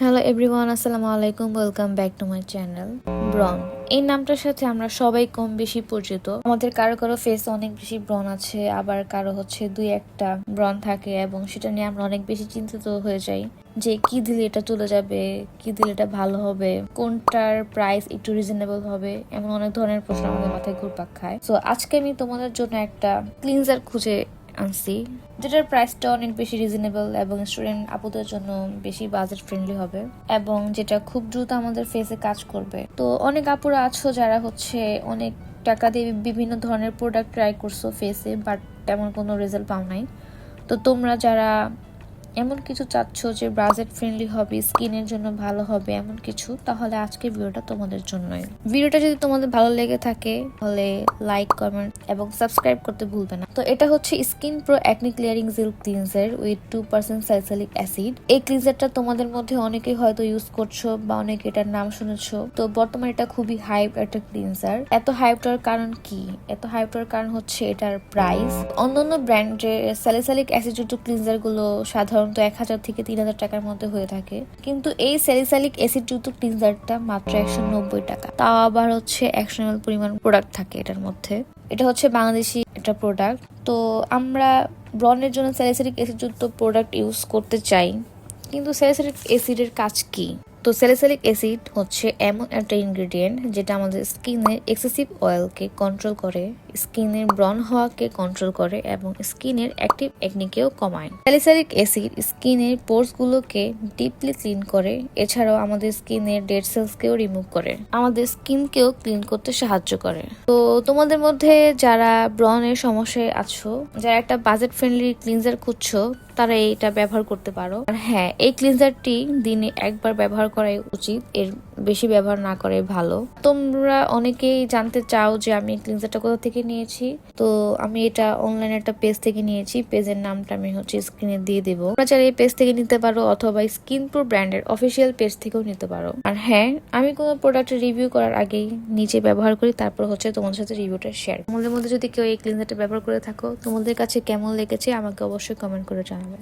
Hello everyone আসসালামু আলাইকুম welcome back to my channel ব্রন এই নামটার সাথে আমরা সবাই কম বেশি পরিচিত। আমাদের কারও কারও ফেস অনেক বেশি ব্রন আছে, আবার কারও হচ্ছে দুই একটা ব্রন থাকে এবং সেটা নিয়ে আমরা অনেক বেশি চিন্তিত হয়ে যাই যে কি দিলে এটা চলে যাবে, কি দিলে এটা ভালো হবে, কোনটার প্রাইস একটু রিজনেবল হবে, এমন অনেক ধরনের প্রশ্ন আমাদের মাথায় ঘুরপাক খায়। তো আজকে আমি তোমাদের জন্য একটা ক্লিনজার খুঁজে আনছি যেটার প্রাইসটা অনেক বেশি রিজনেবল এবং স্টুডেন্ট আপুদের জন্য বেশি বাজেট ফ্রেন্ডলি হবে এবং যেটা খুব দ্রুত আমাদের ফেসে কাজ করবে। তো অনেক আপুরা আছো যারা হচ্ছে অনেক টাকা দিয়ে বিভিন্ন ধরনের প্রোডাক্ট ট্রাই করছ ফেসে বাট তেমন কোনো রেজাল্ট পাও নাই। তো তোমরা যারা এমন কিছু চাচ্ছ যে বাজেট ফ্রেন্ডলি হবে স্কিনের জন্য ভালো হবে, এমন কিছু? তাহলে আজকে ভিডিওটা তোমাদের জন্যই। ভিডিওটা যদি তোমাদের ভালো লেগে থাকে, তাহলে লাইক কমেন্ট এবং সাবস্ক্রাইব করতে ভুলবে না। তো এটা হচ্ছে skin pro acne clearing gel cleanser with two percent salicylic acid এই ক্লিনজারটা তোমাদের মধ্যে অনেকেই হয়তো ইউজ করছ বা অনেকে এটার নাম শুনেছো। তো বর্তমানে এটা খুবই হাইপ একটা ক্লিনজার এত হাইপটার কারণ কি? এত হাইপটার কারণ হচ্ছে এটার প্রাইস অন্যান্য ব্র্যান্ডের স্যালিসালিক অ্যাসিড যুক্ত ক্লিনজারগুলো সাধারণত এক হাজার থেকে তিন হাজার টাকার মধ্যে হয়ে থাকে। কিন্তু এই স্যালিসালিক অ্যাসিড যুক্ত ক্লিনজারটা মাত্র একশো নব্বই টাকা। তাও আবার হচ্ছে একশো এমএল পরিমাণ প্রোডাক্ট থাকে এটার মধ্যে। এটা হচ্ছে বাংলাদেশি একটা প্রোডাক্ট তো আমরা ব্রনের জন্য স্যালিসালিক অ্যাসিড যুক্ত প্রোডাক্ট ইউজ করতে চাই। কিন্তু স্যালিসালিক অ্যাসিডের কাজ কি? তো স্যালিসালিক অ্যাসিড হচ্ছে এমন একটা ইনগ্রেডিয়েন্ট যেটা আমাদের স্কিনের এক্সেসিভ অয়েলকে কন্ট্রোল করে স্কিনের ব্রন হওয়াকে কন্ট্রোল করে এবং স্কিনের অ্যাক্টিভ একনিকেও কমায়। স্যালিসালিক অ্যাসিড স্কিনের পোর্সগুলোকে ডিপলি ক্লিন করে, এছাড়াও আমাদের স্কিনের ডেড সেলসকেও রিমুভ করে, আমাদের স্কিনকেও ক্লিন করতে সাহায্য করে। তো তোমাদের মধ্যে যারা ব্রনের সমস্যায় আছো, যারা একটা বাজেট ফ্রেন্ডলি ক্লিনজার খুঁজছো, তারা এইটা ব্যবহার করতে পারো। আর হ্যাঁ এই ক্লিনজারটি দিনে একবার ব্যবহার করাই উচিত, এর বেশি ব্যবহার না করে ভালো। তোমরা অনেকেই জানতে চাও যে আমি ক্লিনজারটা কোথা থেকে নিয়েছি। তো আমি এটা অনলাইন একটা পেজ থেকে নিয়েছি পেজের নামটা আমি হচ্ছে স্ক্রিনে দিয়ে দেবো। তোমরা চাইলে এই পেজ থেকে নিতে পারো অথবা স্কিন প্রো ব্র্যান্ডের অফিসিয়াল পেজ থেকেও নিতে পারো। আর হ্যাঁ আমি কোনো প্রোডাক্টের রিভিউ করার আগেই নিজে ব্যবহার করি, তারপর হচ্ছে তোমাদের সাথে রিভিউটা শেয়ার তোমাদের মধ্যে যদি কেউ এই ক্লিনজারটা ব্যবহার করে থাকো, তোমাদের কাছে কেমন লেগেছে আমাকে অবশ্যই কমেন্ট করে জানাবে।